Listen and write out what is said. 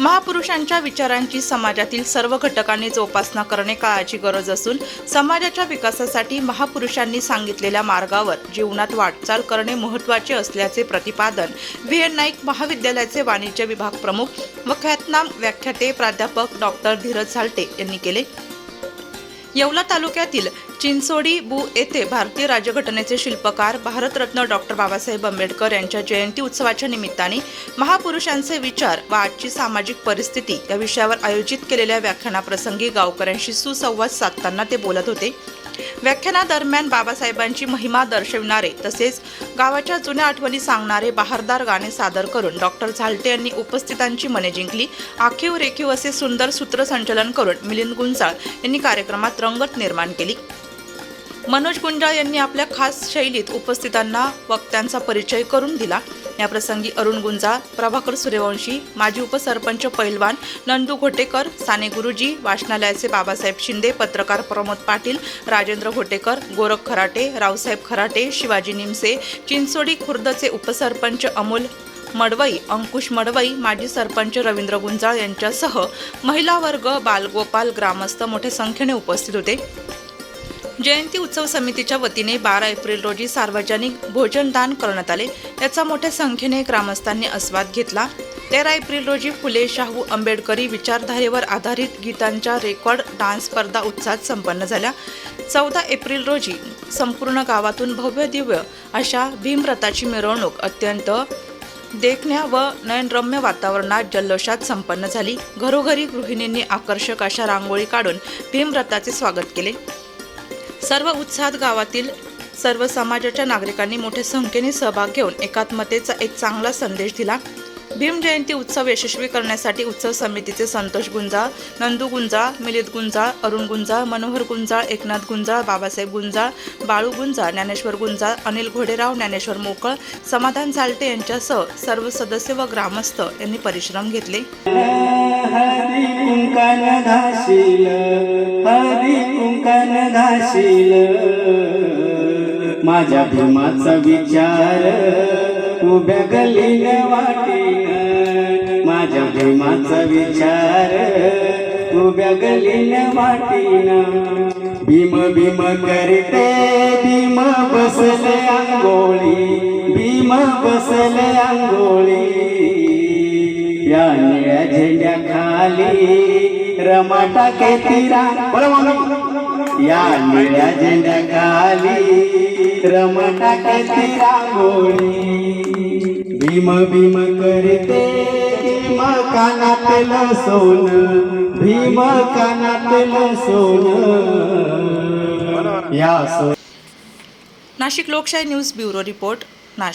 महापुरुषांच्या विचारांची समाजातील सर्व घटकांनी जोपासना करणे काळाची गरज असून समाजाच्या विकासासाठी महापुरुषांनी सांगितलेल्या मार्गावर जीवनात वाटचाल करणे महत्त्वाचे असल्याचे प्रतिपादन व्ही एन नाईक महाविद्यालयाचे वाणिज्य विभाग प्रमुख व ख्यातनाम व्याख्याते प्राध्यापक डॉक्टर धीरज झालटे यांनी केले. येवला तालुक्यातील चिंचोडी बु येथे भारतीय राज्यघटनेचे शिल्पकार भारतरत्न डॉक्टर बाबासाहेब आंबेडकर यांच्या जयंती उत्सवाच्या निमित्ताने महापुरुषांचे विचार व आजची सामाजिक परिस्थिती या विषयावर आयोजित केलेल्या व्याख्यानाप्रसंगी गावकऱ्यांशी सुसंवाद साधताना ते बोलत होते. व्याख्यानादरम्यान बाबासाहेबांची महिमा दर्शविणारे तसेच गावाच्या जुन्या आठवणी सांगणारे बहारदार गाणे सादर करून डॉक्टर झालटे यांनी उपस्थितांची मने जिंकली. आखीव रेखीव असे सुंदर सूत्रसंचलन करून मिलिंद गुंजाळ यांनी कार्यक्रमात रंगत निर्माण केली. मनोज गुंजाळ यांनी आपल्या खास शैलीत उपस्थितांना वक्त्यांचा परिचय करून दिला. याप्रसंगी अरुण गुंजाळ प्रभाकर सूर्यवंशी माजी उपसरपंच पैलवान नंदू घोटेकर साने गुरुजी वाचनालयाचे बाबासाहेब शिंदे पत्रकार प्रमोद पाटील राजेंद्र घोटेकर गोरख खराटे रावसाहेब खराटे शिवाजी निमसे चिंचोडी खुर्दचे उपसरपंच अमोल मडवई अंकुश मडवई माजी सरपंच रवींद्र गुंजाळ यांच्यासह महिला वर्ग बालगोपाल ग्रामस्थ मोठ्या संख्येने उपस्थित होते. जयंती उत्सव समितीच्या वतीने बारा एप्रिल रोजी सार्वजनिक भोजनदान करण्यात आले. याचा मोठ्या संख्येने ग्रामस्थांनी आस्वाद घेतला. तेरा एप्रिल रोजी फुले शाहू आंबेडकरी विचारधारेवर आधारित गीतांच्या रेकॉर्ड डान्स स्पर्धा उत्साहात संपन्न झाल्या. चौदा एप्रिल रोजी संपूर्ण गावातून भव्य दिव्य अशा भीमरथाची मिरवणूक अत्यंत देखण्या व नयनरम्य वातावरणात जल्लोषात संपन्न झाली. घरोघरी गृहिणींनी आकर्षक अशा रांगोळी काढून भीमरथाचे स्वागत केले. सर्व उत्साहात गावातील सर्व समाजाच्या नागरिकांनी मोठ्या संख्येने सहभाग घेऊन एकात्मतेचा एक चांगला संदेश दिला. भीम जयंती उत्सव यशस्वी करण्यासाठी उत्सव समितीचे संतोष गुंजाळ नंदू गुंजाळ मिलित गुंजाळ अरुण गुंजाळ मनोहर गुंजाळ एकनाथ गुंजाळ बाबासाहेब गुंजाळ बाळू गुंजाळ ज्ञानेश्वर गुंजाळ अनिल घोडेराव ज्ञानेश्वर मोकळ समाधान साल्टे यांच्यासह सर्व सदस्य व ग्रामस्थ यांनी परिश्रम घेतले. हरी कुंकन घाशील माझ्या भीमाचा विचार उभ्या गलीन वाटीन. माझ्या भीमाचा विचार उभ्या गलीन वाटीन. भीम भीम करते भीम बसले आंघोळी. भीम बसले आंघोळी. या निळ्या झेंड्या खाली रमाटा टाके तिरा बोला या निळ्या झेंड्या खाली रमा टाके भीम भीम करते भीम कानातल सोन भीम कानातल सोन. या सो नाशिक लोकशाही न्यूज ब्युरो रिपोर्ट.